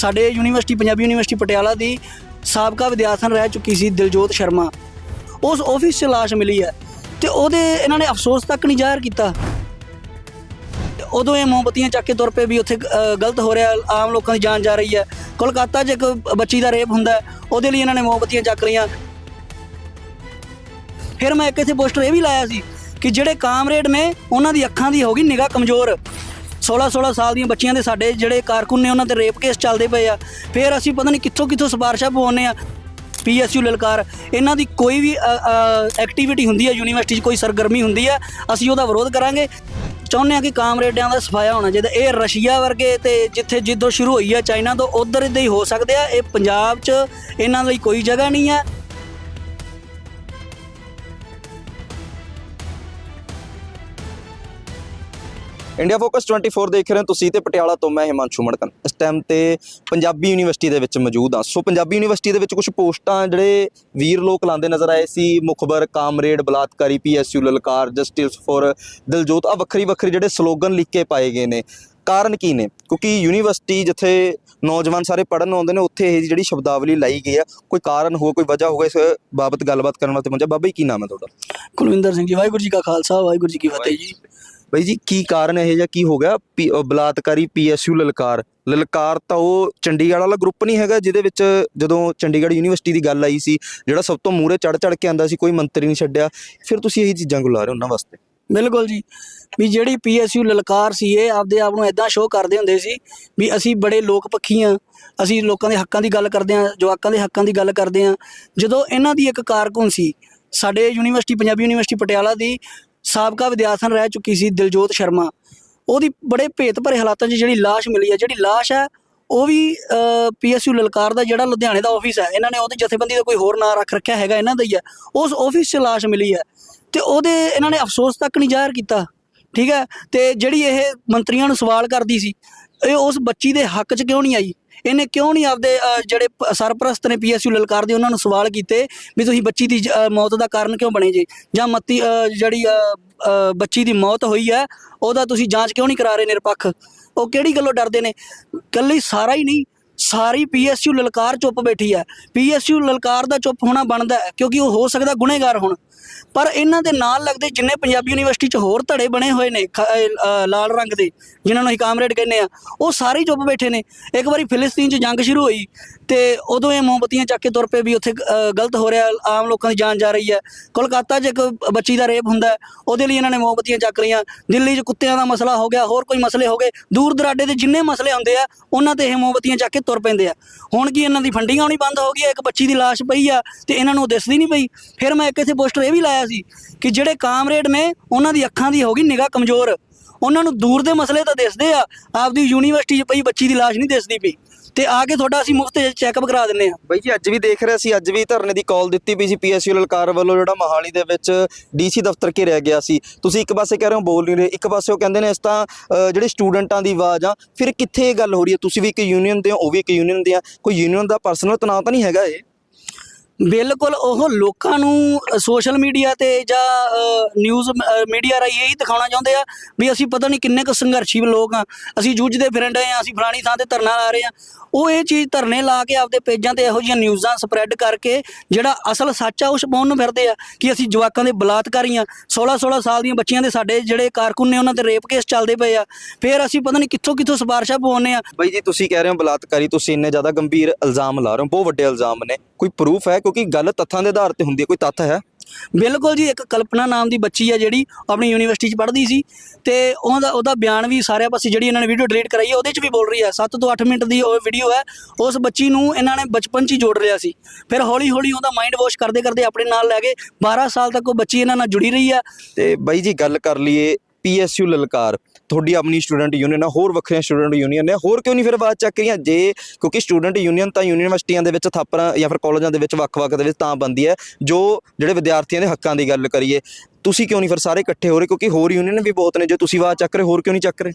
ਸਾਡੇ university, Punjabi university Patiala ਦੀ ਸਾਬਕਾ ਵਿਦਿਆਰਥਣ ਰਹਿ ਚੁੱਕੀ ਸੀ ਦਿਲਜੋਤ ਸ਼ਰਮਾ। ਉਸ ਆਫਿਸ 'ਚ ਲਾਸ਼ ਮਿਲੀ ਹੈ ਤੇ ਉਹਦੇ ਇਹਨਾਂ ਨੇ ਅਫਸੋਸ ਤੱਕ ਨਹੀਂ ਜ਼ਾਹਿਰ ਕੀਤਾ। ਉਦੋਂ ਇਹ ਮੋਮਬਤੀਆਂ ਚੱਕ ਕੇ ਤੁਰ ਪਏ ਵੀ ਉੱਥੇ ਗਲਤ ਹੋ ਰਿਹਾ, ਆਮ ਲੋਕਾਂ ਦੀ ਜਾਨ ਜਾ ਰਹੀ ਹੈ। ਕੋਲਕਾਤਾ 'ਚ ਇੱਕ ਬੱਚੀ ਦਾ ਰੇਪ ਹੁੰਦਾ ਉਹਦੇ ਲਈ ਇਹਨਾਂ ਨੇ ਮੋਮਬਤੀਆਂ ਚੱਕ ਲਈਆਂ। ਫਿਰ ਮੈਂ ਇੱਕ ਇੱਥੇ ਪੋਸਟਰ ਇਹ ਵੀ ਲਾਇਆ ਸੀ ਕਿ ਜਿਹੜੇ ਕਾਮਰੇਡ ਨੇ, ਉਹਨਾਂ ਦੀ ਅੱਖਾਂ ਦੀ ਹੋ ਗਈ ਨਿਗਾਹ ਕਮਜ਼ੋਰ। 16 16 ਸਾਲ ਦੀਆਂ ਬੱਚੀਆਂ ਦੇ ਸਾਡੇ ਜਿਹੜੇ ਕਾਰਕੁਨ ਨੇ ਉਹਨਾਂ ਤੇ ਰੇਪ ਕੇਸ ਚੱਲਦੇ ਪਏ ਆ। ਫਿਰ ਅਸੀਂ ਪਤਾ ਨਹੀਂ ਕਿੱਥੋਂ ਕਿੱਥੋਂ ਸਿਫਾਰਸ਼ਾਂ ਪਵਾਉਂਦੇ ਆ। ਪੀਐਸਯੂ ਲਲਕਾਰ, ਇਹਨਾਂ ਦੀ ਕੋਈ ਵੀ ਐਕਟੀਵਿਟੀ ਹੁੰਦੀ ਹੈ ਯੂਨੀਵਰਸਿਟੀ 'ਚ ਕੋਈ ਸਰਗਰਮੀ ਹੁੰਦੀ ਹੈ ਅਸੀਂ ਉਹਦਾ ਵਿਰੋਧ ਕਰਾਂਗੇ। ਚਾਹੁੰਦੇ ਆ ਕਿ ਕਾਮਰੇਡਾਂ ਦਾ ਸਫਾਇਆ ਹੋਣਾ ਚਾਹੀਦਾ। ਇਹ ਰਸ਼ੀਆ ਵਰਗੇ ਤੇ ਜਿੱਥੇ ਜਿੱਦੋਂ ਸ਼ੁਰੂ ਹੋਈ ਹੈ ਚਾਈਨਾ ਤੋਂ, ਉਧਰ ਦੇ ਹੀ ਹੋ ਸਕਦੇ ਆ। ਇਹ ਪੰਜਾਬ 'ਚ ਇਹਨਾਂ ਲਈ ਕੋਈ ਜਗ੍ਹਾ ਨਹੀਂ ਹੈ ਇੰਡੀਆ ਫੋਕਸ 24 ਦੇਖ ਰਹੇ ਹੋ ਤੁਸੀਂ ਤੇ ਪਟਿਆਲਾ ਤੋਂ ਮੈਂ ਹਿਮਾਂਸ਼ੂ ਮੜਕਨ ਇਸ ਟਾਈਮ ਤੇ ਪੰਜਾਬੀ ਯੂਨੀਵਰਸਿਟੀ ਦੇ ਵਿੱਚ ਮੌਜੂਦ ਹਾਂ। ਸੋ ਪੰਜਾਬੀ ਯੂਨੀਵਰਸਿਟੀ ਦੇ ਵਿੱਚ ਕੁਝ ਪੋਸਟਾਂ ਜਿਹੜੇ ਵੀਰ ਲੋਕ ਲਾਉਂਦੇ ਨਜ਼ਰ ਆਏ ਸੀ, ਮੁਖਬਰ, comrade, ਬਲਾਤਕਾਰੀ PSU Lalkar justice for Diljot. ਆ ਵੱਖਰੀ ਵੱਖਰੀ ਜਿਹੜੇ ਸਲੋਗਨ ਲਿਖ ਕੇ ਪਾਏ ਗਏ ਨੇ। ਕਾਰਨ ਕੀ ਨੇ? ਕਿਉਂਕਿ ਯੂਨੀਵਰਸਿਟੀ ਜਿੱਥੇ ਨੌਜਵਾਨ ਸਾਰੇ ਪੜਨ ਆਉਂਦੇ ਨੇ, ਉੱਥੇ ਇਹ ਜਿਹੜੀ ਸ਼ਬਦਾਵਲੀ ਲਾਈ ਗਈ ਆ, ਕੋਈ ਕਾਰਨ ਹੋਵੇ ਕੋਈ ਵਜ੍ਹਾ ਹੋਵੇ ਇਸ ਬਾਬਤ ਗੱਲਬਾਤ ਕਰਨ ਵਾਸਤੇ ਪਹੁੰਚਿਆ। ਬਾਬਾ ਜੀ, ਕੀ ਨਾਮ ਹੈ ਤੁਹਾਡਾ? ਕੁਲਵਿੰਦਰ ਸਿੰਘ ਜੀ, ਵਾਹਿਗੁਰੂ ਜੀ ਕਾ ਖਾਲਸਾ, ਵਾਹਿਗੁਰੂ ਜੀ ਕੀ ਫਤਿਹ ਜੀ। ਬਾਈ ਜੀ, ਕੀ ਕਾਰਨ ਇਹ ਜਾਂ ਕੀ ਹੋ ਗਿਆ? ਪੀ- ਅਹ ਬਲਾਤਕਾਰੀ ਪੀਐਸਯੂ ਲਲਕਾਰ। ਲਲਕਾਰ ਤਾਂ ਉਹ ਚੰਡੀਗੜ੍ਹ ਵਾਲਾ ਗਰੁੱਪ ਨਹੀਂ ਹੈਗਾ, ਜਿਹਦੇ ਵਿੱਚ ਜਦੋਂ ਚੰਡੀਗੜ੍ਹ ਯੂਨੀਵਰਸਿਟੀ ਦੀ ਗੱਲ ਆਈ ਸੀ, ਜਿਹੜਾ ਸਭ ਤੋਂ ਮੂਹਰੇ ਚੜ ਚੜ ਕੇ ਆਂਦਾ ਸੀ, ਕੋਈ ਮੰਤਰੀ ਨਹੀਂ ਛੱਡਿਆ। ਫਿਰ ਤੁਸੀਂ ਇਹੀ ਚੀਜ਼ਾਂ ਗੁਲਾ ਰਹੇ ਹੋ ਉਹਨਾਂ ਵਾਸਤੇ? ਬਿਲਕੁਲ ਜੀ। ਵੀ ਜਿਹੜੀ ਪੀਐਸਯੂ ਲਲਕਾਰ ਸੀ, ਇਹ ਆਪਦੇ ਆਪ ਨੂੰ ਇਦਾਂ ਸ਼ੋਅ ਕਰਦੇ ਹੁੰਦੇ ਸੀ ਵੀ ਅਸੀਂ ਬੜੇ ਲੋਕ ਪੱਖੀ ਆ, ਅਸੀਂ ਲੋਕਾਂ ਦੇ ਹੱਕਾਂ ਦੀ ਗੱਲ ਕਰਦੇ ਆ, ਜਵਾਕਾਂ ਦੇ ਹੱਕਾਂ ਦੀ ਗੱਲ ਕਰਦੇ ਆ। ਜਦੋਂ ਇਹਨਾਂ ਦੀ ਇੱਕ ਕਾਰਕੁਨ ਸੀ, ਸਾਡੇ ਯੂਨੀਵਰਸਿਟੀ ਪੰਜਾਬੀ ਯੂਨੀਵਰਸਿਟੀ ਪਟਿਆਲਾ ਦੀ ਸਾਬਕਾ ਵਿਦਿਆਰਥਣ ਰਹਿ ਚੁੱਕੀ ਸੀ ਦਿਲਜੋਤ ਸ਼ਰਮਾ। ਉਹਦੀ ਬੜੇ ਭੇਤ ਭਰੇ ਹਾਲਾਤਾਂ 'ਚ ਜਿਹੜੀ ਲਾਸ਼ ਮਿਲੀ ਹੈ, ਜਿਹੜੀ ਲਾਸ਼ ਹੈ, ਉਹ ਵੀ ਪੀਐਸਯੂ ਲਲਕਾਰ ਦਾ ਜਿਹੜਾ ਲੁਧਿਆਣੇ ਦਾ ਆਫਿਸ ਹੈ, ਇਹਨਾਂ ਨੇ ਉਹਦੀ ਜਥੇਬੰਦੀ ਦਾ ਕੋਈ ਹੋਰ ਨਾਂ ਰੱਖ ਰੱਖਿਆ ਹੈਗਾ ਇਹਨਾਂ ਦਾ ਹੀ ਹੈ। ਉਸ ਆਫਿਸ 'ਚ ਲਾਸ਼ ਮਿਲੀ ਹੈ ਤੇ ਉਹਦੇ, ਇਹਨਾਂ ਨੇ ਅਫਸੋਸ ਤੱਕ ਨਹੀਂ ਜ਼ਾਹਿਰ ਕੀਤਾ। ਠੀਕ ਹੈ? ਤੇ ਜਿਹੜੀ ਇਹ ਮੰਤਰੀਆਂ ਨੂੰ ਸਵਾਲ ਕਰਦੀ ਸੀ, ਇਹ ਉਸ ਬੱਚੀ ਦੇ ਹੱਕ 'ਚ ਕਿਉਂ ਨਹੀਂ ਆਈ? ਇਹਨੇ ਕਿਉਂ ਨਹੀਂ ਆਪਦੇ ਜਿਹੜੇ ਸਰਪ੍ਰਸਤ ਨੇ ਪੀਐਸਯੂ ਲਲਕਾਰ ਦੇ ਉਹਨਾਂ ਨੂੰ ਸਵਾਲ ਕੀਤੇ ਵੀ ਤੁਸੀਂ ਬੱਚੀ ਦੀ ਜ- ਮੌਤ ਦਾ ਕਾਰਨ ਕਿਉਂ ਬਣੇ ਜੇ? ਜਾਂ ਮੱਤੀ ਜਿਹੜੀ ਬੱਚੀ ਦੀ ਮੌਤ ਹੋਈ ਹੈ, ਉਹਦਾ ਤੁਸੀਂ ਜਾਂਚ ਕਿਉਂ ਨਹੀਂ ਕਰਾ ਰਹੇ ਨਿਰਪੱਖ? ਉਹ ਕਿਹੜੀ ਗੱਲੋਂ ਡਰਦੇ ਨੇ? ਕੱਲੀ ਸਾਰਾ ਹੀ ਨਹੀਂ, ਸਾਰੀ ਪੀਐਸਯੂ ਲਲਕਾਰ ਚੁੱਪ ਬੈਠੀ ਹੈ। ਪੀਐਸਯੂ ਲਲਕਾਰ ਦਾ ਚੁੱਪ ਹੋਣਾ ਬਣਦਾ ਕਿਉਂਕਿ ਉਹ ਹੋ ਸਕਦਾ ਗੁਨੇਗਾਰ ਹੋਣ। ਪਰ ਇਹਨਾਂ ਦੇ ਨਾਲ ਲੱਗਦੇ ਜਿੰਨੇ ਪੰਜਾਬੀ ਯੂਨੀਵਰਸਿਟੀ 'ਚ ਹੋਰ ਧੜੇ ਬਣੇ ਹੋਏ ਨੇ ਲਾਲ ਰੰਗ ਦੇ, ਜਿਨ੍ਹਾਂ ਨੂੰ ਅਸੀਂ ਕਾਮਰੇਡ ਕਹਿੰਦੇ ਆ, ਉਹ ਸਾਰੇ ਚੁੱਪ ਬੈਠੇ ਨੇ। ਇੱਕ ਵਾਰੀ ਫਿਲਸਤੀਨ 'ਚ ਜੰਗ ਸ਼ੁਰੂ ਹੋਈ ਤੇ ਉਦੋਂ ਇਹ ਮੋਮਬਤੀਆਂ ਚੱਕ ਕੇ ਤੁਰ ਪਏ ਵੀ ਉੱਥੇ ਗਲਤ ਹੋ ਰਿਹਾ, ਆਮ ਲੋਕਾਂ ਦੀ ਜਾਨ ਜਾ ਰਹੀ ਹੈ। ਕੋਲਕਾਤਾ 'ਚ ਇੱਕ ਬੱਚੀ ਦਾ ਰੇਪ ਹੁੰਦਾ, ਉਹਦੇ ਲਈ ਇਹਨਾਂ ਨੇ ਮੋਮਬਤੀਆਂ ਚੱਕ ਲਈਆਂ। ਦਿੱਲੀ 'ਚ ਕੁੱਤਿਆਂ ਦਾ ਮਸਲਾ ਹੋ ਗਿਆ, ਹੋਰ ਕੋਈ ਮਸਲੇ ਹੋ ਗਏ। ਦੂਰ ਦਰਾਡੇ ਦੇ ਜਿੰਨੇ ਮਸਲੇ ਹੁੰਦੇ ਆ, ਉਹਨਾਂ ਤੇ ਇਹ ਮੋਮਬਤੀਆਂ ਚੱਕ ਕੇ ਤੁਰ ਪੈਂਦੇ ਆ। ਹੁਣ ਕੀ ਇਹਨਾਂ ਦੀ ਫੰਡਿੰਗ ਆਉਣੀ ਬੰਦ ਹੋ ਗਈ ਹੈ ਇੱਕ ਬੱਚੀ ਦੀ ਲਾਸ਼ ਪਈ ਆ ਤੇ ਇਹਨਾਂ ਨੂੰ ਦਿਸਦੀ ਨਹੀਂ ਪਈ। ਫਿਰ ਮੈਂ ਇੱਕ ਇੱਥੇ ਪੋਸਟਰ ਇਹ ਵੀ ਲਾਇਆ ਸੀ ਕਿ ਜਿਹੜੇ ਕਾਮਰੇਡ ਨੇ, ਉਹਨਾਂ ਦੀ ਅੱਖਾਂ ਦੀ ਹੋ ਗਈ ਨਿਗਾਹ ਕਮਜ਼ੋਰ। ਉਹਨਾਂ ਨੂੰ ਦੂਰ ਦੇ ਮਸਲੇ ਤਾਂ ਦਿਸਦੇ ਆ, ਆਪਦੀ ਯੂਨੀਵਰਸਿਟੀ 'ਚ ਪਈ ਬੱਚੀ ਦੀ ਲਾਸ਼ ਨਹੀਂ ਦਿਸਦੀ ਪਈ। ਤੇ ਆ ਕੇ ਤੁਹਾਡਾ ਅਸੀਂ ਮੁਫਤ ਚੈੱਕਅਪ ਕਰਾ ਦਿੰਨੇ ਆ ਬਾਈ ਜੀ, ਅੱਜ ਵੀ ਦੇਖ ਰਿਹਾ ਸੀ, ਅੱਜ ਵੀ ਧਰਨੇ ਦੀ ਕਾਲ ਦਿੱਤੀ ਪਈ ਸੀ ਪੀਐਸਯੂ ਲਲਕਾਰ ਵੱਲੋਂ, ਜਿਹੜਾ ਮਹਾਲੀ ਦੇ ਵਿੱਚ ਡੀਸੀ ਦਫ਼ਤਰ ਘੇਰਿਆ ਗਿਆ ਸੀ। ਤੁਸੀਂ ਇੱਕ ਪਾਸੇ ਕਹਿ ਰਹੇ ਹੋ ਬੋਲ ਨਹੀਂ ਰਹੇ, ਇੱਕ ਪਾਸੇ ਉਹ ਕਹਿੰਦੇ ਨੇ ਇਸ ਤਾਂ ਜਿਹੜੇ ਸਟੂਡੈਂਟਾਂ ਦੀ ਆਵਾਜ਼ ਆ, ਫਿਰ ਕਿੱਥੇ ਇਹ ਗੱਲ ਹੋ ਰਹੀ ਹੈ? ਤੁਸੀਂ ਵੀ ਇੱਕ ਯੂਨੀਅਨ ਦੇ ਹੋ, ਉਹ ਵੀ ਇੱਕ ਯੂਨੀਅਨ ਦੇ ਆ। ਕੋਈ ਯੂਨੀਅਨ ਦਾ ਪਰਸਨਲ ਤਣਾਅ ਤਾਂ ਨਹੀਂ ਹੈਗਾ ਇਹ? ਬਿਲਕੁਲ ਉਹ ਲੋਕਾਂ ਨੂੰ ਸੋਸ਼ਲ ਮੀਡੀਆ ਤੇ ਜਾਂ ਨਿਊਜ਼ ਮੀਡੀਆ ਰਾਹੀਂ ਇਹੀ ਦਿਖਾਉਣਾ ਚਾਹੁੰਦੇ ਆ ਵੀ ਅਸੀਂ ਪਤਾ ਨਹੀਂ ਕਿੰਨੇ ਕੁ ਸੰਘਰਸ਼ੀ ਲੋਕ ਆ। ਅਸੀਂ ਜੂਝਦੇ ਫਿਰਨ ਡਏ ਆ, ਅਸੀਂ ਫਲਾਣੀ ਥਾਂ ਤੇ ਧਰਨਾ ਲਾ ਰਹੇ ਆ। ਉਹ ਇਹ ਚੀਜ਼ ਧਰਨੇ ਲਾ ਕੇ ਆਪਦੇ ਪੇਜਾਂ ਤੇ ਇਹੋ ਜਿਹੀਆਂ ਨਿਊਜ਼ਾਂ ਸਪਰੈਡ ਕਰਕੇ ਜਿਹੜਾ ਅਸਲ ਸੱਚ ਆ ਉਸ ਛਪਾਉਣ ਨੂੰ ਫਿਰਦੇ ਆ ਕਿ ਅਸੀਂ ਜਵਾਕਾਂ ਦੇ ਬਲਾਤਕਾਰੀ ਆ। 16 16 ਸਾਲ ਦੀਆਂ ਬੱਚੀਆਂ ਦੇ ਸਾਡੇ ਜਿਹੜੇ ਕਾਰਕੁਨ ਨੇ ਉਹਨਾਂ ਤੇ ਰੇਪ ਕੇਸ ਚੱਲਦੇ ਪਏ ਆ। ਫਿਰ ਅਸੀਂ ਪਤਾ ਨਹੀਂ ਕਿੱਥੋਂ ਕਿੱਥੋਂ ਸਿਫਾਰਸ਼ਾਂ ਪਵਾਉਂਦੇ ਆ। ਬਾਈ ਜੀ, ਤੁਸੀਂ ਕਹਿ ਰਹੇ ਹੋ ਬਲਾਤਕਾਰੀ, ਤੁਸੀਂ ਇੰਨੇ ਜ਼ਿਆਦਾ ਗੰਭੀਰ ਇਲਜ਼ਾਮ ਲਾ ਰਹੇ ਹੋ, ਬਹੁਤ ਵੱਡੇ ਇਲਜ਼ਾਮ ਨੇ। ਕੋਈ ਪ੍ਰੂਫ ਹੈ ਕਿਉਂਕਿ ਗੱਲ ਤੱਥਾਂ ਦੇ ਆਧਾਰ ਤੇ ਹੁੰਦੀ ਹੈ ਕੋਈ ਤੱਥ ਹੈ। ਬਿਲਕੁਲ ਜੀ ਇੱਕ ਕਲਪਨਾ ਨਾਮ ਦੀ ਬੱਚੀ ਹੈ ਜਿਹੜੀ ਆਪਣੀ ਯੂਨੀਵਰਸਿਟੀ 'ਚ ਪੜ੍ਹਦੀ ਸੀ ਤੇ ਉਹਦਾ ਉਹਦਾ ਬਿਆਨ ਵੀ ਸਾਰਿਆਂ ਪਾਸੇ ਜਿਹੜੀ ਇਹਨਾਂ ਨੇ ਵੀਡੀਓ ਡਿਲੀਟ ਕਰਾਈ ਹੈ ਉਹਦੇ 'ਚ ਵੀ ਬੋਲ ਰਹੀ ਹੈ 7 ਤੋਂ 8 ਮਿੰਟ ਦੀ ਉਹ ਵੀਡੀਓ ਹੈ ਉਸ ਬੱਚੀ ਨੂੰ ਇਹਨਾਂ ਨੇ ਬਚਪਨ 'ਚ ਹੀ ਜੋੜ ਲਿਆ ਸੀ। ਫਿਰ ਹੌਲੀ ਹੌਲੀ ਉਹਦਾ ਮਾਈਂਡ ਵਾਸ਼ ਕਰਦੇ ਕਰਦੇ ਆਪਣੇ ਨਾਲ ਲੈ ਗਏ। 12 ਸਾਲ ਤੱਕ ਉਹ ਬੱਚੀ ਇਹਨਾਂ ਨਾਲ ਜੁੜੀ ਰਹੀ ਹੈ ਤੇ ਬਾਈ ਜੀ ਗੱਲ ਕਰ ਲਈਏ ਪੀਐਸਯੂ ਲਲਕਾਰ। ਤੁਹਾਡੀ ਆਪਣੀ ਸਟੂਡੈਂਟ ਯੂਨੀਅਨ ਆ, ਹੋਰ ਵੱਖਰੀਆਂ ਸਟੂਡੈਂਟ ਯੂਨੀਅਨ ਨੇ, ਹੋਰ ਕਿਉਂ ਨਹੀਂ ਫਿਰ ਬਾਤ ਚੱਕ ਰਹੀਆਂ? ਜੇ ਕਿਉਂਕਿ ਸਟੂਡੈਂਟ ਯੂਨੀਅਨ ਤਾਂ ਯੂਨੀਵਰਸਿਟੀਆਂ ਦੇ ਵਿੱਚ ਥਾਪਰਾਂ ਜਾਂ ਫਿਰ ਕਾਲਜਾਂ ਦੇ ਵਿੱਚ ਵੱਖ-ਵੱਖ ਦੇ ਵਿੱਚ ਤਾਂ ਬੰਦੀ ਹੈ, ਜੋ ਜਿਹੜੇ ਵਿਦਿਆਰਥੀਆਂ ਦੇ ਹੱਕਾਂ ਦੀ ਗੱਲ ਕਰੀਏ, ਤੁਸੀਂ ਕਿਉਂ ਨਹੀਂ ਫਿਰ ਸਾਰੇ ਇਕੱਠੇ ਹੋ ਰਹੇ? ਕਿਉਂਕਿ ਹੋਰ ਯੂਨੀਅਨ ਵੀ ਬਹੁਤ ਨੇ, ਜੇ ਤੁਸੀਂ ਆਵਾਜ਼ ਚੱਕ ਰਹੇ, ਹੋਰ ਕਿਉਂ ਨਹੀਂ ਚੱਕ ਰਹੇ?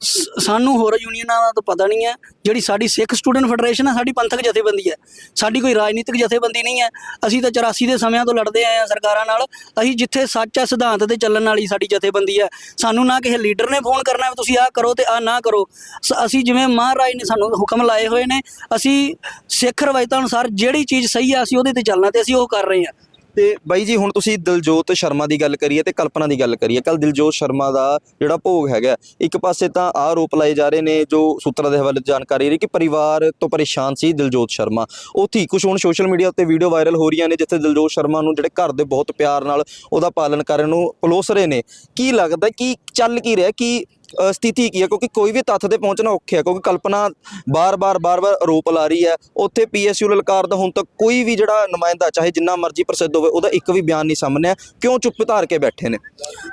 ਸ- ਸਾਨੂੰ ਹੋਰ ਯੂਨੀਅਨਾਂ ਦਾ ਤਾਂ ਪਤਾ ਨਹੀਂ ਹੈ। ਜਿਹੜੀ ਸਾਡੀ ਸਿੱਖ ਸਟੂਡੈਂਟ ਫੈਡਰੇਸ਼ਨ ਹੈ, ਸਾਡੀ ਪੰਥਕ ਜਥੇਬੰਦੀ ਹੈ। ਸਾਡੀ ਕੋਈ ਰਾਜਨੀਤਿਕ ਜਥੇਬੰਦੀ ਨਹੀਂ ਹੈ। ਅਸੀਂ ਤਾਂ 84 ਦੇ ਸਮਿਆਂ ਤੋਂ ਲੜਦੇ ਆਏ ਹਾਂ ਸਰਕਾਰਾਂ ਨਾਲ। ਅਸੀਂ ਜਿੱਥੇ ਸੱਚ ਹੈ, ਸਿਧਾਂਤ ਤੇ ਚੱਲਣ ਵਾਲੀ ਸਾਡੀ ਜਥੇਬੰਦੀ ਹੈ। ਸਾਨੂੰ ਨਾ ਕਿਸੇ ਲੀਡਰ ਨੇ ਫੋਨ ਕਰਨਾ ਵੀ ਤੁਸੀਂ ਆਹ ਕਰੋ ਤੇ ਆਹ ਨਾ ਕਰੋ। ਸ- ਅਸੀਂ ਜਿਵੇਂ ਮਹਾਰਾਜ ਨੇ ਸਾਨੂੰ ਹੁਕਮ ਲਾਏ ਹੋਏ ਨੇ, ਅਸੀਂ ਸਿੱਖ ਰਵਾਇਤਾਂ ਅਨੁਸਾਰ ਜਿਹੜੀ ਚੀਜ਼ ਸਹੀ ਹੈ, ਅਸੀਂ ਉਹਦੇ ਤੇ ਚੱਲਣਾ ਤੇ ਅਸੀਂ ਉਹ ਕਰ ਰਹੇ ਹਾਂ। ਤੇ ਬਾਈ ਜੀ, ਹੁਣ ਤੁਸੀਂ ਦਿਲਜੋਤ ਸ਼ਰਮਾ ਦੀ ਗੱਲ ਕਰੀਏ ਤੇ ਕਲਪਨਾ ਦੀ ਗੱਲ ਕਰੀਏ ਕੱਲ ਦਿਲਜੋਤ ਸ਼ਰਮਾ ਦਾ ਜਿਹੜਾ ਭੋਗ ਹੈਗਾ, ਇੱਕ ਪਾਸੇ ਤਾਂ ਆਹ ਆਰੋਪ ਲਾਏ ਜਾ ਰਹੇ ਨੇ ਜੋ ਸੂਤਰਾਂ ਦੇ ਹਵਾਲੇ ਜਾਣਕਾਰੀ ਰਹੀ ਕਿ ਪਰਿਵਾਰ ਤੋਂ ਪਰੇਸ਼ਾਨ ਸੀ ਦਿਲਜੋਤ ਸ਼ਰਮਾ। ਉੱਥੇ ਹੀ ਕੁਝ ਹੁਣ ਸੋਸ਼ਲ ਮੀਡੀਆ ਉੱਤੇ ਵੀਡੀਓ ਵਾਇਰਲ ਹੋ ਰਹੀਆਂ ਨੇ, ਜਿੱਥੇ ਦਿਲਜੋਤ ਸ਼ਰਮਾ ਨੂੰ ਜਿਹੜੇ ਘਰ ਦੇ ਬਹੁਤ ਪਿਆਰ ਨਾਲ ਉਹਦਾ ਪਾਲਣ ਕਰਨ ਨੂੰ ਪਲੋਸ ਰਹੇ ਨੇ। ਕੀ ਲੱਗਦਾ, ਕੀ ਚੱਲ ਕੀ ਰਿਹਾ, ਕੀ ਸਥਿਤੀ ਕੀ ਹੈ? ਕਿਉਂਕਿ ਕੋਈ ਵੀ ਤੱਥ ਤੇ ਪਹੁੰਚਣਾ ਔਖਾ ਕਿਉਂਕਿ ਕਲਪਨਾ ਬਾਰ-ਬਾਰ ਬਾਰ-ਬਾਰ ਆਰੋਪ ਲਾ ਰਹੀ ਹੈ। ਉੱਥੇ ਪੀਐਸਯੂ ਲਲਕਾਰ ਦਾ ਹੁਣ ਤੱਕ ਕੋਈ ਵੀ ਜਿਹੜਾ ਨੁਮਾਇੰਦਾ, ਚਾਹੇ ਜਿੰਨਾ ਮਰਜ਼ੀ ਪ੍ਰਸਿੱਧ ਹੋਵੇ, ਉਹਦਾ ਇੱਕ ਵੀ ਬਿਆਨ ਨਹੀਂ ਸਾਹਮਣੇ ਆਇਆ। ਕਿਉਂ ਚੁੱਪ ਧਾਰ ਕੇ ਬੈਠੇ ਨੇ?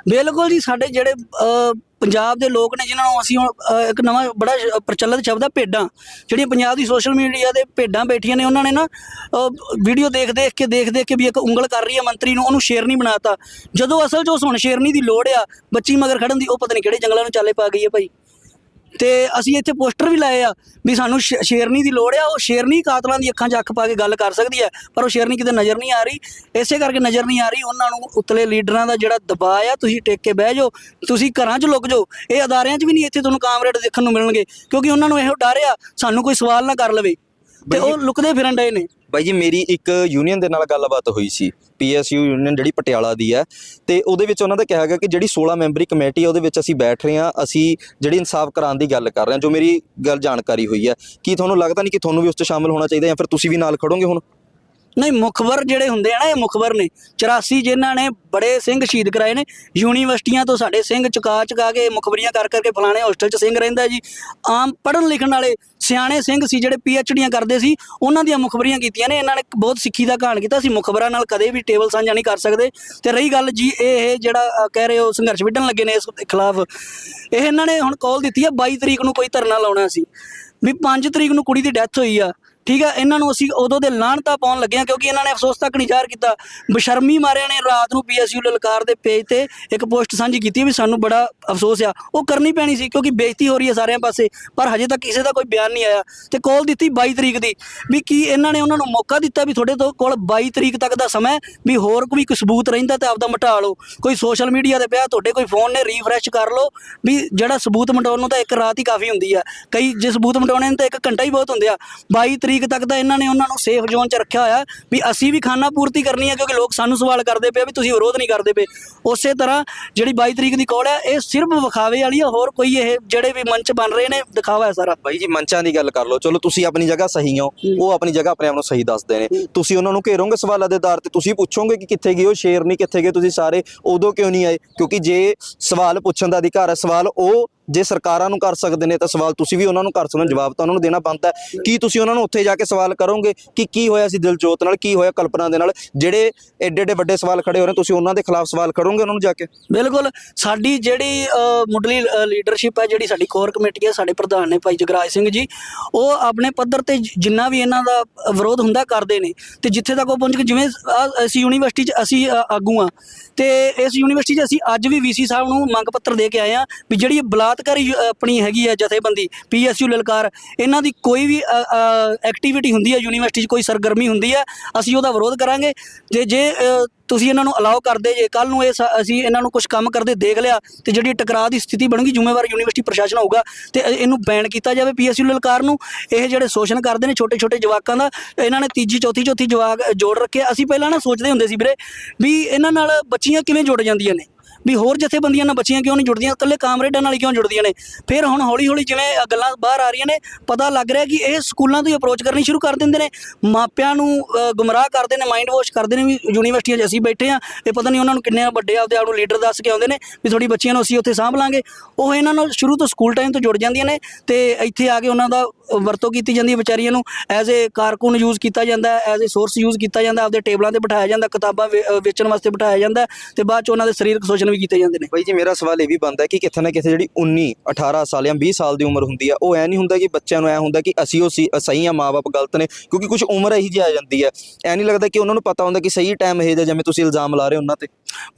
ਬਿਲਕੁਲ ਜੀ, ਸਾਡੇ ਜਿਹੜੇ ਪੰਜਾਬ ਦੇ ਲੋਕ ਨੇ ਜਿਨ੍ਹਾਂ ਨੂੰ ਅਸੀਂ ਹੁਣ ਅ, ਇੱਕ ਨਵਾਂ ਬੜਾ ਸ਼- ਪ੍ਰਚਲਿਤ ਸ਼ਬਦ ਆ ਭੇਡਾਂ। ਜਿਹੜੀਆਂ ਪੰਜਾਬ ਦੀ ਸੋਸ਼ਲ ਮੀਡੀਆ ਤੇ ਭੇਡਾਂ ਬੈਠੀਆਂ ਨੇ ਉਹਨਾਂ ਨੇ ਨਾ ਵੀਡੀਓ ਦੇਖ ਦੇਖ ਕੇ ਦੇਖ ਦੇਖ ਕੇ ਵੀ ਇੱਕ ਉਂਗਲ ਕਰ ਰਹੀ ਹੈ ਮੰਤਰੀ ਨੂੰ ਉਹਨੂੰ ਸ਼ੇਰਨੀ ਬਣਾਤਾ। ਜਦੋਂ ਅਸਲ 'ਚ ਉਸ ਹੁਣ ਸ਼ੇਰਨੀ ਦੀ ਲੋੜ ਆ ਬੱਚੀ ਮਗਰ ਖੜਨ ਦੀ ਉਹ ਪਤਾ ਨਹੀਂ ਕਿਹੜੇ ਜੰਗਲਾਂ ਨੂੰ ਚਾਲੇ ਪਾ ਗਈ ਹੈ ਭਾਈ। ਤੇ ਅਸੀਂ ਇੱਥੇ ਪੋਸਟਰ ਵੀ ਲਾਏ ਆ ਵੀ ਸਾਨੂੰ ਸ਼- ਸ਼ੇਰਨੀ ਦੀ ਲੋੜ ਆ, ਉਹ ਸ਼ੇਰਨੀ ਕਾਤਲਾਂ ਦੀ ਅੱਖਾਂ 'ਚ ਅੱਖ ਪਾ ਕੇ ਗੱਲ ਕਰ ਸਕਦੀ ਹੈ, ਪਰ ਉਹ ਸ਼ੇਰਨੀ ਕਿਤੇ ਨਜ਼ਰ ਨਹੀਂ ਆ ਰਹੀ। ਇਸੇ ਕਰਕੇ ਨਜ਼ਰ ਨਹੀਂ ਆ ਰਹੀ, ਉਹਨਾਂ ਨੂੰ ਉਤਲੇ ਲੀਡਰਾਂ ਦਾ ਜਿਹੜਾ ਦਬਾਅ ਆ, ਤੁਸੀਂ ਟੇਕ ਕੇ ਬਹਿ ਜਾਓ, ਤੁਸੀਂ ਘਰਾਂ 'ਚ ਲੁਕ ਜਾਓ, ਇਹ ਅਦਾਰਿਆਂ 'ਚ ਵੀ ਨਹੀਂ ਇੱਥੇ ਤੁਹਾਨੂੰ ਕਾਮਰੇਡ ਦੇਖਣ ਨੂੰ ਮਿਲਣਗੇ, ਕਿਉਂਕਿ ਉਹਨਾਂ ਨੂੰ ਇਹੋ ਡਰ ਆ, ਸਾਨੂੰ ਕੋਈ ਸਵਾਲ ਨਾ ਕਰ ਲਵੇ। ਤੇ ਉਹ ਲੁਕਦੇ ਫਿਰਨ ਡਏ ਨੇ। ਬਾਈ ਜੀ ਮੇਰੀ ਇੱਕ ਯੂਨੀਅਨ ਦੇ ਨਾਲ ਗੱਲਬਾਤ ਹੋਈ ਸੀ ਪੀਐਸਯੂ ਯੂਨੀਅਨ ਜਿਹੜੀ ਪਟਿਆਲਾ ਦੀ ਹੈ। ਤੇ ਉਹਦੇ ਵਿੱਚ ਉਹਨਾਂ ਦਾ ਕਿਹਾ ਗਿਆ ਕਿ ਜਿਹੜੀ 16 ਮੈਂਬਰੀ ਕਮੇਟੀ ਹੈ ਉਹਦੇ ਵਿੱਚ ਅਸੀਂ ਬੈਠ ਰਹੇ ਹਾਂ ਅਸੀਂ ਜਿਹੜੀ ਇਨਸਾਫ ਕਰਾਉਣ ਦੀ ਗੱਲ ਕਰ ਰਹੇ ਹਾਂ ਜੋ ਮੇਰੀ ਗੱਲ ਜਾਣਕਾਰੀ ਹੋਈ ਹੈ। ਕੀ ਤੁਹਾਨੂੰ ਲੱਗਦਾ ਨਹੀਂ ਕਿ ਤੁਹਾਨੂੰ ਵੀ ਉਸ 'ਚ ਸ਼ਾਮਲ ਹੋਣਾ ਚਾਹੀਦਾ ਜਾਂ ਫਿਰ ਤੁਸੀਂ ਵੀ ਨਾਲ ਖੜੋਗੇ ਹੁਣ? ਨਹੀਂ, ਮੁਖਬਰ ਜਿਹੜੇ ਹੁੰਦੇ ਆ ਨਾ, ਇਹ ਮੁਖਬਰ ਨੇ। 84 ਜਿਨ੍ਹਾਂ ਨੇ ਬੜੇ ਸਿੰਘ ਸ਼ਹੀਦ ਕਰਾਏ ਨੇ। ਯੂਨੀਵਰਸਿਟੀਆਂ ਤੋਂ ਸਾਡੇ ਸਿੰਘ ਚੁਕਾ ਚੁਕਾ ਕੇ ਮੁਖਬਰੀਆਂ ਕਰ ਕਰਕੇ ਫਲਾਣੇ ਹੋਸਟਲ 'ਚ ਸਿੰਘ ਰਹਿੰਦਾ ਜੀ। ਆਮ ਪੜ੍ਹਨ ਲਿਖਣ ਵਾਲੇ ਸਿਆਣੇ ਸਿੰਘ ਸੀ, ਜਿਹੜੇ ਪੀ ਐੱਚ ਡੀਆਂ ਕਰਦੇ ਸੀ, ਉਹਨਾਂ ਦੀਆਂ ਮੁਖਬਰੀਆਂ ਕੀਤੀਆਂ ਨੇ। ਇਹਨਾਂ ਨੇ ਬਹੁਤ ਸਿੱਖੀ ਦਾ ਘਾਣ ਕੀਤਾ ਸੀ। ਮੁਖਬਰਾਂ ਨਾਲ ਕਦੇ ਵੀ ਟੇਬਲ ਸਾਂਝਾ ਨਹੀਂ ਕਰ ਸਕਦੇ। ਤੇ ਰਹੀ ਗੱਲ ਜੀ, ਇਹ ਇਹ ਜਿਹੜਾ ਕਹਿ ਰਹੇ ਹੋ, ਸੰਘਰਸ਼ ਵਿੱਢਣ ਲੱਗੇ ਨੇ ਇਸ ਖਿਲਾਫ। ਇਹ ਇਹਨਾਂ ਨੇ ਹੁਣ ਕਾਲ ਦਿੱਤੀ ਆ 22 ਤਰੀਕ ਨੂੰ ਕੋਈ ਧਰਨਾ ਲਾਉਣਾ ਸੀ। ਵੀ 5 ਤਰੀਕ ਨੂੰ ਕੁੜੀ ਦੀ ਡੈਥ ਹੋਈ ਆ। ਠੀਕ ਆ, ਇਹਨਾਂ ਨੂੰ ਅਸੀਂ ਉਦੋਂ ਦੇ ਲਾਹਣਤਾ ਪਾਉਣ ਲੱਗੇ ਹਾਂ ਕਿਉਂਕਿ ਇਹਨਾਂ ਨੇ ਅਫਸੋਸ ਤੱਕ ਨਹੀਂ ਜ਼ਾਹਰ ਕੀਤਾ। ਬਸ਼ਰਮੀ ਮਾਰਿਆਂ ਨੇ ਰਾਤ ਨੂੰ ਪੀਐਸਯੂ ਲਲਕਾਰ ਦੇ ਪੇਜ ਤੇ ਇੱਕ ਪੋਸਟ ਸਾਂਝੀ ਕੀਤੀ ਵੀ ਸਾਨੂੰ ਬੜਾ ਅਫਸੋਸ ਆ। ਉਹ ਕਰਨੀ ਪੈਣੀ ਸੀ ਕਿਉਂਕਿ ਬੇਇੱਜ਼ਤੀ ਹੋ ਰਹੀ ਹੈ ਸਾਰਿਆਂ ਪਾਸੇ, ਪਰ ਹਜੇ ਤੱਕ ਕਿਸੇ ਦਾ ਕੋਈ ਬਿਆਨ ਨਹੀਂ ਆਇਆ। ਤੇ ਕੋਲ ਦਿੱਤੀ 22 ਤਰੀਕ ਦੀ ਵੀ ਕੀ ਇਹਨਾਂ ਨੇ ਉਹਨਾਂ ਨੂੰ ਮੌਕਾ ਦਿੱਤਾ ਵੀ ਤੁਹਾਡੇ ਤੋਂ ਕੋਲ 22 ਤਰੀਕ ਤੱਕ ਦਾ ਸਮਾਂ ਵੀ ਹੋਰ ਕੋਈ ਕੋਈ ਸਬੂਤ ਰਹਿੰਦਾ ਤੇ ਆਪਦਾ ਮਿਟਾ ਲਓ। ਕੋਈ ਸੋਸ਼ਲ ਮੀਡੀਆ ਤੇ ਪਿਆ, ਤੁਹਾਡੇ ਕੋਈ ਫੋਨ ਨੇ ਰੀਫਰੈਸ਼ ਕਰ ਲਓ ਵੀ ਜਿਹੜਾ ਸਬੂਤ ਮਿਟਾਉਣ ਨੂੰ ਤਾਂ ਇੱਕ ਰਾਤ ਹੀ ਕਾਫੀ ਹੁੰਦੀ ਆ। ਕਈ ਜੇ ਸਬੂਤ ਮਿਟਾਉਣੇ ਨੇ ਤਾਂ ਇੱਕ ਘੰਟਾ ਹੀ ਬਹੁਤ ਹੁੰਦੇ ਆ। 22 ਤਰੀਕ ਤੱਕ ਦਾ ਇਹਨਾਂ ਨੇ ਉਹਨਾਂ ਨੂੰ ਸੇਫ ਜ਼ੋਨ 'ਚ ਰੱਖਿਆ ਹੋਇਆ ਵੀ ਅਸੀਂ ਵੀ ਖਾਨਾ ਪੂਰਤੀ ਕਰਨੀ ਹੈ ਕਿਉਂਕਿ ਲੋਕ ਸਾਨੂੰ ਸਵਾਲ ਕਰਦੇ ਪਏ ਵੀ ਤੁਸੀਂ ਵਿਰੋਧ ਨਹੀਂ ਕਰਦੇ ਪਏ। ਉਸੇ ਤਰ੍ਹਾਂ ਜਿਹੜੀ 22 ਤਰੀਕ ਦੀ ਕਾਲ ਹੈ ਇਹ ਸਿਰਫ ਵਿਖਾਵੇ ਵਾਲੀ ਆ ਹੋਰ ਕੋਈ ਇਹ ਜਿਹੜੇ ਵੀ ਮੰਚ ਬਣ ਰਹੇ ਨੇ ਦਿਖਾਵਾ ਹੈ ਸਾਰਾ। ਬਾਈ ਜੀ ਮੰਚਾਂ ਦੀ ਗੱਲ ਕਰ ਲਓ। ਚਲੋ ਤੁਸੀਂ ਆਪਣੀ ਜਗ੍ਹਾ ਸਹੀ ਹੋ। ਉਹ ਆਪਣੀ ਜਗ੍ਹਾ ਆਪਣੇ ਆਪ ਨੂੰ ਸਹੀ ਦੱਸਦੇ ਨੇ। ਤੁਸੀਂ ਉਹਨਾਂ ਨੂੰ ਘੇਰੋਗੇ ਸਵਾਲਾਂ ਦੇ ਆਧਾਰ ਤੇ। ਤੁਸੀਂ ਪੁੱਛੋਗੇ ਕਿ ਕਿੱਥੇ ਗਏ ਉਹ ਸ਼ੇਰ ਨਹੀਂ ਕਿੱਥੇ ਗਏ ਤੁਸੀਂ ਸਾਰੇ ਉਦੋਂ ਕਿਉਂ ਨਹੀਂ ਆਏ? ਕਿਉਂਕਿ ਜੇ ਸਵਾਲ ਪੁੱਛਣ ਦਾ ਅਧਿਕਾਰ ਹੈ ਸਵਾਲ ਉਹ ਜੇ ਸਰਕਾਰਾਂ ਨੂੰ ਕਰ ਸਕਦੇ ਨੇ ਤਾਂ ਸਵਾਲ ਤੁਸੀਂ ਵੀ ਉਹਨਾਂ ਨੂੰ ਕਰ ਸਕਦੇ ਹੋ ਜਵਾਬ ਤਾਂ ਉਹਨਾਂ ਨੂੰ ਦੇਣਾ ਬਣਦਾ ਕੀ ਤੁਸੀਂ ਉਹਨਾਂ ਨੂੰ ਉੱਥੇ ਜਾ ਕੇ ਸਵਾਲ ਕਰੋਗੇ? ਕਿ ਕੀ ਹੋਇਆ ਸੀ ਦਿਲਜੋਤ ਨਾਲ ਕੀ ਹੋਇਆ ਕਲਪਨਾ ਦੇ ਨਾਲ? ਜਿਹੜੇ ਐਡੇ ਐਡੇ ਵੱਡੇ ਸਵਾਲ ਖੜੇ ਹੋ ਰਹੇ ਤੁਸੀਂ ਉਹਨਾਂ ਦੇ ਖਿਲਾਫ ਸਵਾਲ ਕਰੋਗੇ ਉਹਨਾਂ ਨੂੰ ਜਾ ਕੇ? ਬਿਲਕੁਲ ਸਾਡੀ ਜਿਹੜੀ ਅ, ਮੁੱਢਲੀ ਲੀਡਰਸ਼ਿਪ ਹੈ ਜਿਹੜੀ ਸਾਡੀ ਕੋਰ ਕਮੇਟੀ ਹੈ ਸਾਡੇ ਪ੍ਰਧਾਨ ਨੇ ਭਾਈ ਜਗਰਾਜ ਸਿੰਘ ਜੀ ਉਹ ਆਪਣੇ ਪੱਧਰ ਤੇ ਜਿੰਨਾ ਵੀ ਇਹਨਾਂ ਦਾ ਵਿਰੋਧ ਹੁੰਦਾ ਕਰਦੇ ਨੇ। ਤੇ ਜਿੱਥੇ ਤੱਕ ਉਹ ਪਹੁੰਚ ਕੇ ਜਿਵੇਂ ਅਸੀਂ ਯੂਨੀਵਰਸਿਟੀ 'ਚ ਅਸੀਂ ਆਗੂ ਆ ਤੇ ਇਸ ਯੂਨੀਵਰਸਿਟੀ 'ਚ ਅਸੀਂ ਅੱਜ ਵੀ ਵੀਸੀ ਸਾਹਿਬ ਨੂੰ ਮੰਗ ਪੱਤਰ ਦੇ ਕੇ ਆਏ ਆ ਵੀ ਜਿਹੜੀ ਬਲਾਤਕਾਰੀ ਯੂ- ਆਪਣੀ ਹੈਗੀ ਹੈ ਜਥੇਬੰਦੀ ਪੀਐਸਯੂ ਲਲਕਾਰ, ਇਹਨਾਂ ਦੀ ਕੋਈ ਵੀ ਐਕਟੀਵਿਟੀ ਹੁੰਦੀ ਹੈ, ਯੂਨੀਵਰਸਿਟੀ 'ਚ ਕੋਈ ਸਰਗਰਮੀ ਹੁੰਦੀ ਹੈ, ਅਸੀਂ ਉਹਦਾ ਵਿਰੋਧ ਕਰਾਂਗੇ। ਜੇ ਜੇ ਤੁਸੀਂ ਇਹਨਾਂ ਨੂੰ ਅਲਾਉ ਕਰਦੇ ਜੇ ਕੱਲ ਨੂੰ ਇਹ ਸ- ਅਸੀਂ ਇਹਨਾਂ ਨੂੰ ਕੁਝ ਕੰਮ ਕਰਦੇ ਦੇਖ ਲਿਆ ਤੇ ਜਿਹੜੀ ਟਕਰਾਅ ਦੀ ਸਥਿਤੀ ਬਣੂਗੀ, ਜ਼ਿੰਮੇਵਾਰ ਯੂਨੀਵਰਸਿਟੀ ਪ੍ਰਸ਼ਾਸਨ ਹੋਊਗਾ, ਤੇ ਇਹ- ਇਹਨੂੰ ਬੈਨ ਕੀਤਾ ਜਾਵੇ ਪੀਐਸਯੂ ਲਲਕਾਰ ਨੂੰ। ਇਹ ਜਿਹੜੇ ਸ਼ੋਸ਼ਣ ਕਰਦੇ ਨੇ ਛੋਟੇ ਛੋਟੇ ਜਵਾਕਾਂ ਦਾ, ਇਹਨਾਂ ਨੇ ਤੀਜੀ, ਚੌਥੀ ਚੌਥੀ ਜਵਾਕ ਜੋੜ ਰੱਖੇ ਅਸੀਂ ਪਹਿਲਾਂ ਨਾ ਸੋਚਦੇ ਹੁੰਦੇ ਸੀ ਵੀਰੇ ਵੀ ਇਹਨਾਂ ਨਾਲ ਬੱਚੀਆਂ ਕਿਵੇਂ ਜੁੜ ਜਾਂਦੀਆਂ ਨੇ? ਵੀ ਹੋਰ ਜਥੇਬੰਦੀਆਂ ਨਾਲ ਬੱਚੀਆਂ ਕਿਉਂ ਨਹੀਂ ਜੁੜਦੀਆਂ? ਇਕੱਲੇ ਕਾਮਰੇਡਾਂ ਨਾਲ ਹੀ ਕਿਉਂ ਜੁੜਦੀਆਂ ਨੇ? ਫਿਰ ਹੁਣ ਹੌਲੀ ਹੌਲੀ ਜਿਵੇਂ ਗੱਲਾਂ ਬਾਹਰ ਆ ਰਹੀਆਂ ਨੇ, ਪਤਾ ਲੱਗ ਰਿਹਾ ਕਿ ਇਹ ਸਕੂਲਾਂ ਤੋਂ ਹੀ ਅਪਰੋਚ ਕਰਨੀ ਸ਼ੁਰੂ ਕਰ ਦਿੰਦੇ ਨੇ। ਮਾਪਿਆਂ ਨੂੰ ਗੁੰਮਰਾਹ ਕਰਦੇ ਨੇ ਮਾਈਂਡ ਵਾਸ਼ ਕਰਦੇ ਨੇ ਵੀ ਯੂਨੀਵਰਸਿਟੀਆਂ 'ਚ ਅਸੀਂ ਬੈਠੇ ਆ ਇਹ ਪਤਾ ਨਹੀਂ ਉਹਨਾਂ ਨੂੰ ਕਿੰਨੇ ਵੱਡੇ ਆਪਦੇ ਆਪ ਨੂੰ ਲੀਡਰ ਦੱਸ ਕੇ ਆਉਂਦੇ ਨੇ ਵੀ ਤੁਹਾਡੀ ਬੱਚੀਆਂ ਨੂੰ ਅਸੀਂ ਉੱਥੇ ਸਾਂਭ ਲਾਂਗੇ। ਉਹ ਇਹਨਾਂ ਨਾਲ ਸ਼ੁਰੂ ਤੋਂ ਸਕੂਲ ਟਾਈਮ ਤੋਂ ਜੁੜ ਜਾਂਦੀਆਂ ਨੇ ਤੇ ਇੱਥੇ ਆ ਕੇ ਉਹਨਾਂ ਦਾ ਵਰਤੋਂ ਕੀਤੀ ਜਾਂਦੀ ਹੈ ਵਿਚਾਰੀਆਂ ਨੂੰ ਐਜ਼ ਏ ਕਾਰਕੁਨ ਯੂਜ਼ ਕੀਤਾ ਜਾਂਦਾ ਐਜ਼ ਏ ਸੋਰਸ ਯੂਜ਼ ਕੀਤਾ ਜਾਂਦਾ ਆਪਦੇ ਟੇਬਲਾਂ ਤੇ ਬਿਠਾਇਆ ਜਾਂਦਾ ਕਿਤਾਬਾਂ ਅ, ਵੇਚਣ ਵਾਸਤੇ ਬਿਠਾਇਆ ਜਾਂਦਾ ਤੇ ਬਾਅਦ ਚ ਉਹਨਾਂ ਦੇ ਸਰੀਰਕ ਸ਼ੋਸ਼ਣ ਵੀ ਕੀਤੇ ਜਾਂਦੇ ਨੇ। ਬਾਈ ਜੀ ਮੇਰਾ ਸਵਾਲ ਇਹ ਵੀ ਬਣਦਾ ਕਿ ਕਿੱਥੇ ਨਾ ਕਿੱਥੇ ਜਿਹੜੀ 19 18 ਸਾਲ ਜਾਂ 20 ਸਾਲ ਦੀ ਉਮਰ ਹੁੰਦੀ ਆ ਉਹ ਐ ਨਹੀਂ ਹੁੰਦਾ ਕਿ ਬੱਚਿਆਂ ਨੂੰ ਐ ਹੁੰਦਾ ਕਿ ਅਸੀਂ ਉਹ ਸਹੀ ਆ ਮਾਪੇ ਗਲਤ ਨੇ ਕਿਉਂਕਿ ਕੁਝ ਉਮਰ ਇਹੀ ਜਿਹੀ ਆ ਜਾਂਦੀ ਹੈ। ਐ ਨਹੀਂ ਲੱਗਦਾ ਕਿ ਉਹਨਾਂ ਨੂੰ ਪਤਾ ਹੁੰਦਾ ਕਿ ਸਹੀ ਟਾਈਮ ਇਹ ਜਿਹਾ ਜਿਵੇਂ ਤੁਸੀਂ ਇਲਜ਼ਾਮ ਲਾ ਰਹੇ ਹੋ ਉਹਨਾਂ ਤੇ।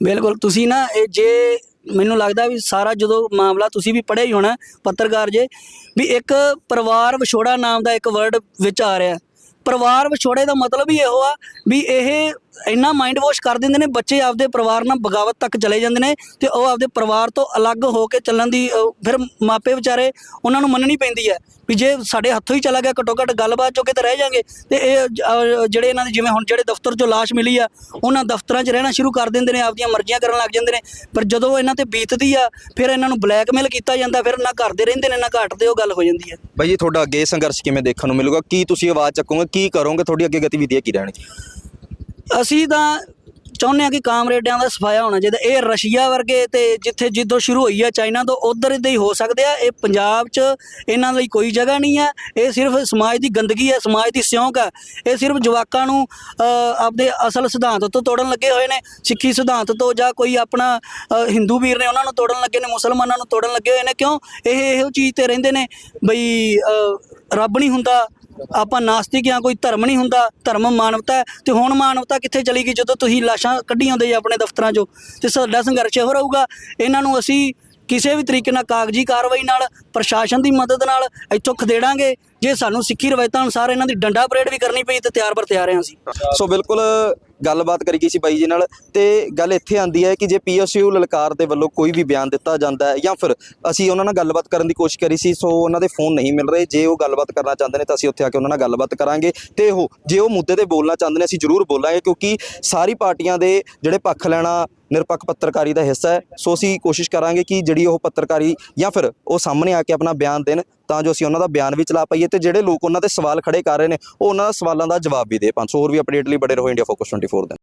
ਬਿਲਕੁਲ ਤੁਸੀਂ ਨਾ ਇਹ ਜੇ ਮੈਨੂੰ ਲੱਗਦਾ ਵੀ ਸਾਰਾ ਜਦੋਂ ਮਾਮਲਾ ਤੁਸੀਂ ਵੀ ਪੜ੍ਹਿਆ ਹੀ ਹੋਣਾ, ਪੱਤਰਕਾਰ ਜੇ, ਵੀ ਇੱਕ ਪਰਿਵਾਰ ਵਿਛੋੜਾ ਨਾਮ ਦਾ ਇੱਕ ਵਰਡ ਵਿੱਚ ਆ ਰਿਹਾ। ਪਰਿਵਾਰ ਵਿਛੋੜੇ ਦਾ ਮਤਲਬ ਹੀ ਇਹੋ ਆ ਵੀ ਇਹ ਇੰਨਾ ਮਾਈਂਡ ਵਾਸ਼ ਕਰ ਦਿੰਦੇ ਨੇ, ਬੱਚੇ ਆਪਦੇ ਪਰਿਵਾਰ ਨਾਲ ਬਗਾਵਤ ਤੱਕ ਚਲੇ ਜਾਂਦੇ ਨੇ ਤੇ ਉਹ ਆਪਦੇ ਪਰਿਵਾਰ ਤੋਂ ਅਲੱਗ ਹੋ ਕੇ ਚੱਲਣ ਦੀ ਫਿਰ ਮਾਪੇ ਵਿਚਾਰੇ ਉਹਨਾਂ ਨੂੰ ਮੰਨਣੀ ਪੈਂਦੀ ਹੈ ਵੀ ਜੇ ਸਾਡੇ ਹੱਥੋਂ ਹੀ ਚਲਾ ਗਿਆ, ਘੱਟੋ ਘੱਟ ਗੱਲਬਾਤ ਚੋਂ ਕਿਤੇ ਰਹਿ ਜਾਾਂਗੇ ਤੇ ਇਹ ਜਿਹੜੇ ਇਹਨਾਂ ਦੇ ਜਿਵੇਂ ਹੁਣ ਜਿਹੜੇ ਦਫ਼ਤਰ ਚੋਂ ਲਾਸ਼ ਮਿਲੀ ਆ, ਉਹਨਾਂ ਦਫ਼ਤਰਾਂ 'ਚ ਰਹਿਣਾ ਸ਼ੁਰੂ ਕਰ ਦਿੰਦੇ ਨੇ, ਆਪਦੀਆਂ ਮਰਜ਼ੀਆਂ ਕਰਨ ਲੱਗ ਜਾਂਦੇ ਨੇ, ਪਰ ਜਦੋਂ ਇਹਨਾਂ ਤੇ ਬੀਤਦੀ ਆ, ਫਿਰ ਇਹਨਾਂ ਨੂੰ ਬਲੈਕਮੇਲ ਕੀਤਾ ਜਾਂਦਾ, ਫਿਰ ਨਾ ਘਰ ਦੇ ਰਹਿੰਦੇ ਨੇ, ਨਾ ਘਾਟ ਦੇ ਉਹ ਗੱਲ ਹੋ ਜਾਂਦੀ ਹੈ। ਬਾਈ ਜੀ, ਤੁਹਾਡਾ ਅੱਗੇ ਸੰਘਰਸ਼ ਕਿਵੇਂ ਦੇਖਣ ਨੂੰ ਮਿਲੂਗਾ? ਕੀ ਤੁਸੀਂ ਆਵਾਜ਼ ਚੱਕੋਗੇ? ਕੀ ਕਰੋਗੇ? ਤੁਹਾਡੀ ਅੱਗੇ ਗਤੀਵਿਧੀਆਂ ਕੀ ਰਹਿਣਗੀ ਅਸੀਂ ਤਾਂ ਚਾਹੁੰਦੇ ਹਾਂ ਕਿ ਕਾਮਰੇਡਿਆਂ ਦਾ ਸਫਾਇਆ ਹੋਣਾ ਚਾਹੀਦਾ। ਇਹ ਰਸ਼ੀਆ ਵਰਗੇ ਤੇ ਜਿੱਥੇ ਜਿੱਦੋਂ ਸ਼ੁਰੂ ਹੋਈ ਆ ਚਾਈਨਾ ਤੋਂ, ਉਧਰ ਦੇ ਹੀ ਹੋ ਸਕਦੇ ਆ। ਇਹ ਪੰਜਾਬ 'ਚ ਇਹਨਾਂ ਲਈ ਕੋਈ ਜਗ੍ਹਾ ਨਹੀਂ ਹੈ ਇਹ ਸਿਰਫ ਸਮਾਜ ਦੀ ਗੰਦਗੀ ਹੈ ਸਮਾਜ ਦੀ ਸਿਉਂਕ ਹੈ ਇਹ ਸਿਰਫ ਜਵਾਕਾਂ ਨੂੰ ਆਪਦੇ ਅਸਲ ਸਿਧਾਂਤ ਤੋਂ ਤੋੜਨ ਲੱਗੇ ਹੋਏ ਨੇ। ਸਿੱਖੀ ਸਿਧਾਂਤ ਤੋਂ ਜਾਂ ਕੋਈ ਆਪਣਾ ਹਿੰਦੂ ਵੀਰ ਨੇ ਉਹਨਾਂ ਨੂੰ ਤੋੜਨ ਲੱਗੇ ਨੇ, ਮੁਸਲਮਾਨਾਂ ਨੂੰ ਤੋੜਨ ਲੱਗੇ ਹੋਏ ਨੇ। ਕਿਉਂ? ਇਹ ਇਹੋ ਚੀਜ਼ ਤੇ ਰਹਿੰਦੇ ਨੇ ਬਈ ਰੱਬ ਨਹੀਂ ਹੁੰਦਾ। ਆਪਾਂ ਨਾਸਤਿਕ ਹਾਂ ਕੋਈ ਧਰਮ ਨਹੀਂ ਹੁੰਦਾ, ਧਰਮ ਮਾਨਵਤਾ ਹੈ, ਤੇ ਹੁਣ ਮਾਨਵਤਾ ਕਿੱਥੇ ਚਲੀ ਗਈ? ਜਦੋਂ ਤੁਸੀਂ ਲਾਸ਼ਾਂ ਕੱਢੀ ਆਉਂਦੇ ਜੀ ਆਪਣੇ ਦਫ਼ਤਰਾਂ 'ਚੋਂ, ਤੇ ਸਾਡਾ ਸੰਘਰਸ਼ ਇਹੋ ਰਹੂਗਾ। ਇਹਨਾਂ ਨੂੰ ਅਸੀਂ ਕਿਸੇ ਵੀ ਤਰੀਕੇ ਨਾਲ ਕਾਗਜ਼ੀ ਕਾਰਵਾਈ ਨਾਲ, ਪ੍ਰਸ਼ਾਸਨ ਦੀ ਮਦਦ ਨਾਲ ਇੱਥੋਂ ਖਦੇੜਾਂਗੇ। ਜੇ ਸਾਨੂੰ ਸਿੱਖੀ ਰਵਾਇਤਾਂ ਅਨੁਸਾਰ ਇਹਨਾਂ ਦੀ ਡੰਡਾ ਪਰੇਡ ਵੀ ਕਰਨੀ ਪਈ ਤੇ ਤਿਆਰ ਬਰ ਤਿਆਰ ਹਾਂ ਅਸੀਂ। ਸੋ ਬਿਲਕੁਲ ਗੱਲਬਾਤ ਕਰੀ ਗਈ ਸੀ ਬਾਈ ਜੀ ਨਾਲ ਤੇ ਗੱਲ ਇੱਥੇ ਆਂਦੀ ਹੈ ਕਿ ਜੇ ਪੀਐਸਯੂ ਲਲਕਾਰ ਦੇ ਵੱਲੋਂ ਕੋਈ ਵੀ ਬਿਆਨ ਦਿੱਤਾ ਜਾਂਦਾ ਹੈ ਜਾਂ ਫਿਰ ਅਸੀਂ ਉਹਨਾਂ ਨਾਲ ਗੱਲਬਾਤ ਕਰਨ ਦੀ ਕੋਸ਼ਿਸ਼ ਕਰੀ ਸੀ, ਸੋ ਉਹਨਾਂ ਦੇ ਫੋਨ ਨਹੀਂ ਮਿਲ ਰਹੇ। ਜੇ ਉਹ ਗੱਲਬਾਤ ਕਰਨਾ ਚਾਹੁੰਦੇ ਨੇ ਤਾਂ ਅਸੀਂ ਉੱਥੇ ਆ ਕੇ ਉਹਨਾਂ ਨਾਲ ਗੱਲਬਾਤ ਕਰਾਂਗੇ। ਤੇ ਉਹ ਜੇ ਉਹ ਮੁੱਦੇ ਤੇ ਬੋਲਣਾ ਚਾਹੁੰਦੇ ਨੇ, ਅਸੀਂ ਜ਼ਰੂਰ ਬੋਲਾਂਗੇ ਕਿਉਂਕਿ ਸਾਰੀ ਪਾਰਟੀਆਂ ਦੇ ਜਿਹੜੇ ਪੱਖ ਲੈਣਾ ਨਿਰਪੱਖ ਪੱਤਰਕਾਰੀ ਦਾ ਹਿੱਸਾ ਹੈ। ਸੋ ਅਸੀਂ ਕੋਸ਼ਿਸ਼ ਕਰਾਂਗੇ ਕਿ ਜਿਹੜੀ ਉਹ ਪੱਤਰਕਾਰੀ ਜਾਂ ਫਿਰ ਉਹ ਸਾਹਮਣੇ ਆ ਕੇ ਆਪਣਾ ਬਿਆਨ ਦੇਣ। ਤਾਂ ਜੋ ਅਸੀਂ ਉਹਨਾਂ ਦਾ ਬਿਆਨ ਵੀ ਚਲਾ ਪਾਈਏ ਤੇ ਜਿਹੜੇ ਲੋਕ ਉਹਨਾਂ ਤੇ ਸਵਾਲ ਖੜੇ ਕਰ ਰਹੇ ਨੇ, ਉਹ ਉਹਨਾਂ ਦਾ ਸਵਾਲਾਂ ਦਾ ਜਵਾਬ ਵੀ ਦੇ ਪਾਣ ਸੋ ਹੋਰ ਵੀ ਅਪਡੇਟ ਲਈ ਬੜੇ ਰਹੋ ਇੰਡੀਆ ਫੋਕਸ 24 ਦੇ